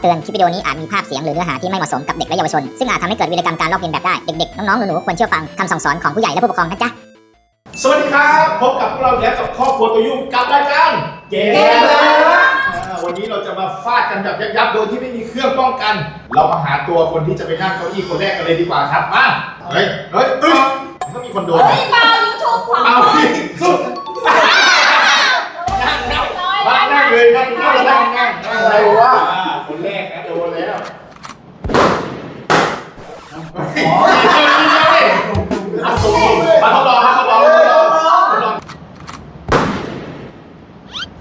ำเตือน คลิปวิดีโอนี้อาจมีภาพเสียงหรือเนื้อหาที่ไม่เหมาะสมกับเด็กและเยาวชน ซึ่งอาจทำให้เกิดวีรกรรมการลอกเลียนแบบได้ เด็กๆ น้องๆ หนูๆ ควรเชื่อฟังคำสั่งสอนของผู้ใหญ่และผู้ปกครองนะจ๊ะ สวัสดีครับ พบกับพวกเราแล้วกับครอบครัวตัวยุ่งกับรายการเกมอ่าวันนี้เราจะมาฟาดกันแบบยับๆโดยที่ไม่มีเครื่องป้องกัน เรามาหาตัวคนที่จะไปนั่งเก้าอี้คนแรกกันเลยดีกว่าครับมาเฮ้ยเฮ้ยเฮ้ยมันก็มีคนโดนเฮ้ยเปล่ายิงถูกของเอาสิสุดนั่งนั่งมานั่งเลยนั่งนั่งนั่งนั่งนั่งอะไรวะ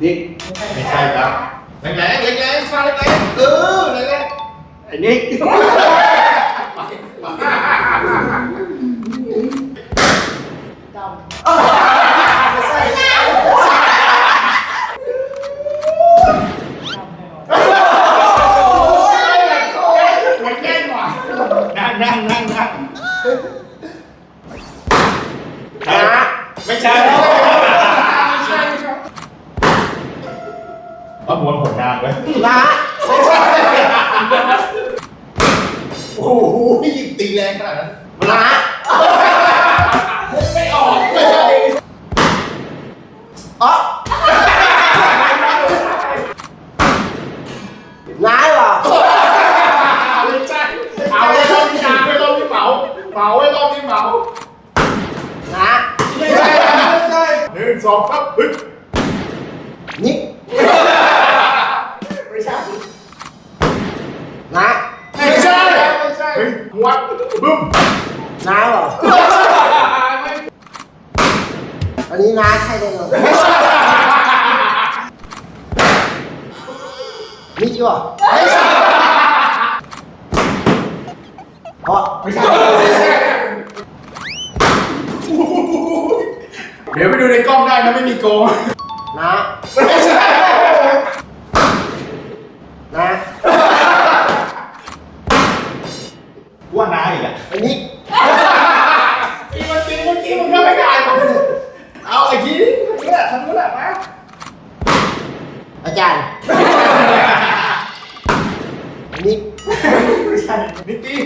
นิกไม่ใช่ครับแรงๆแรงๆฟาดแรงๆเออแรงไอ้นิก มวลผลงานไว้นะโอ้โหยิงตีแรงขนาดนั้นนะไม่ออกไม่ใช่อ๋อน้าเหรอไม่ใช่เอาไว้รอบนี้นาไม่รอบนี้เหมาเหมาไว้รอบนี้เหมาน้าไม่ใช่ไม่ใช่หนึ่งสองครับฮึดนิก ไม่ใช่ น้า ไม่ใช่ไม่ใช่เฮ้ยวัดบึ้มน้าเหรอ อันนี้น้าใช่แน่นอนนิกเหรอไม่ใช่อ๋อไม่ใช่เดี๋ยวไปดูในกล้องได้นะไม่มีโกงน้าไม่ใช่ น้า ว่าน้าอีกอะ ไอ้นิก อีมันจริงเมื่อกี้มึงก็ไม่ได้ผมเอาไอ้ทีนี้ทางนู้นแหละทางนู้นแหละมา อาจารย์ไอ้นิกไม่ใช่นิกกี้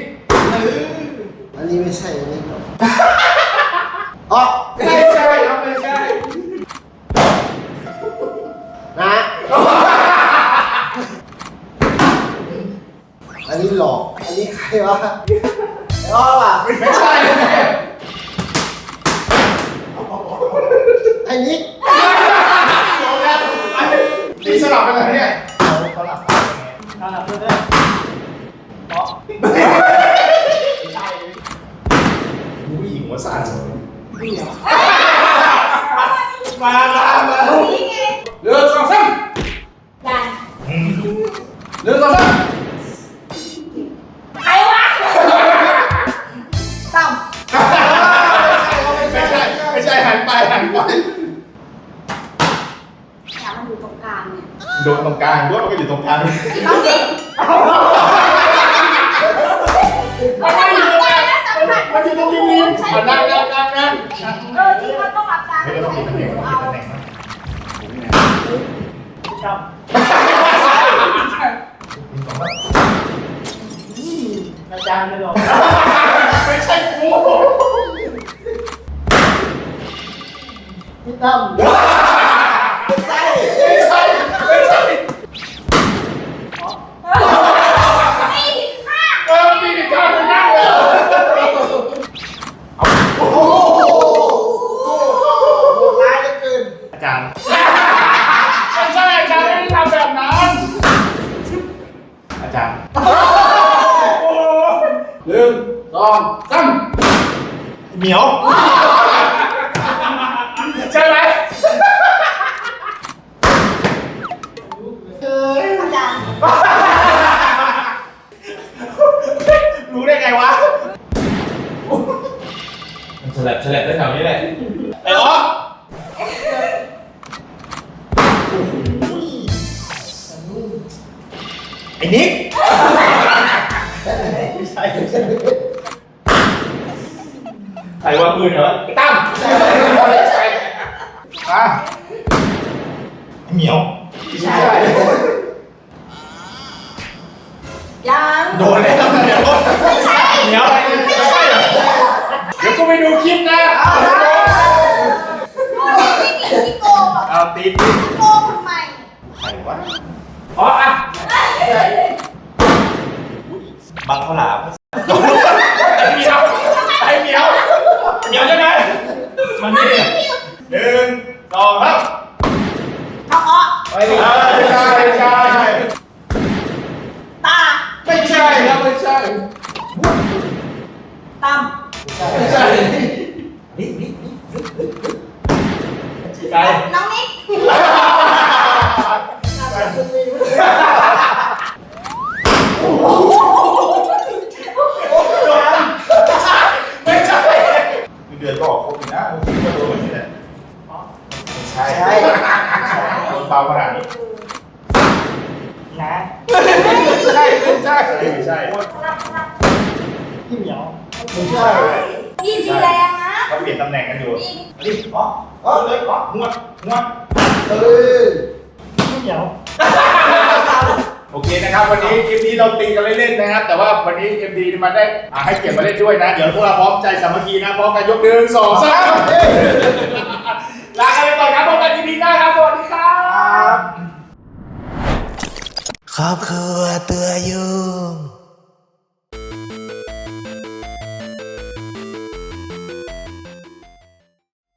เอออันนี้ไม่ใช่อันนี้เหรออ๋อไม่ใช่ครับไม่ใช่น้าอันนี้หลอก อันนี้ใครวะไอ้อ้อว่ะไม่ใช่ กลางด้วยมันก็อยู่ตรงกลางต้องดิมันไม่อยู่ตรงกลางนะสัมผัสมันอยู่ตรงริมริมอะนั่งนั่งนั่งนั่งเออที่มันต้องรับการไม่ต้องมีตำแหน่งต้องมีตำแหน่งนะอาจารย์เลยหรอไม่ใช่กูพี่ตั้มไม่ องสามเหมียว ใช่ไหมอาจารย์รู้ได้ไงวะฉลับฉลับได้แถวนี้แหละไอ้อ๋อไอ้นิกไม่ใช่ไม่ใช่ใคร ว่าปืนเหรอไอ้ตั้มไม่ใช่อะไอ้เหมียวไม่ใช่ไยังโดนแล้วเดี๋ยวไม่ใช่เดี๋ยวไม่ใช่เหรอเดี๋ยวกูไปดูคลิปนะโอ้ไม่มีที่โกงหรอกเอาตีตีโกงทำไมใครวะอ๋ออะบังข้าวหลามไอ้เหมียวไอ้เหมียว เหมียวใช่ไหมมันนี่ ขนาดนี้ นะไม่ใช่ไม่ใช่ไม่ใช่พี่เหมียวไม่ใช่ยี่ทีแรงนะเขาเปลี่ยนตำแหน่งกันอยู่ยี่นี่อ๋ออ๋อเลยอ๋อหวดหวดเออพี่เหมียวโอเคนะครับวันนี้คลิปนี้เราตีกันเล่นๆนะครับ แต่ว่าวันนี้ MD มาได้อ่าให้เกียรติมาเล่นด้วยนะ เดี๋ยวพวกเราพร้อมใจสามัคคีนะพร้อมกันยกหนึ่งสองสามลากันไปก่อนครับพบกัน EP หน้าครับสวัสดี ครับคร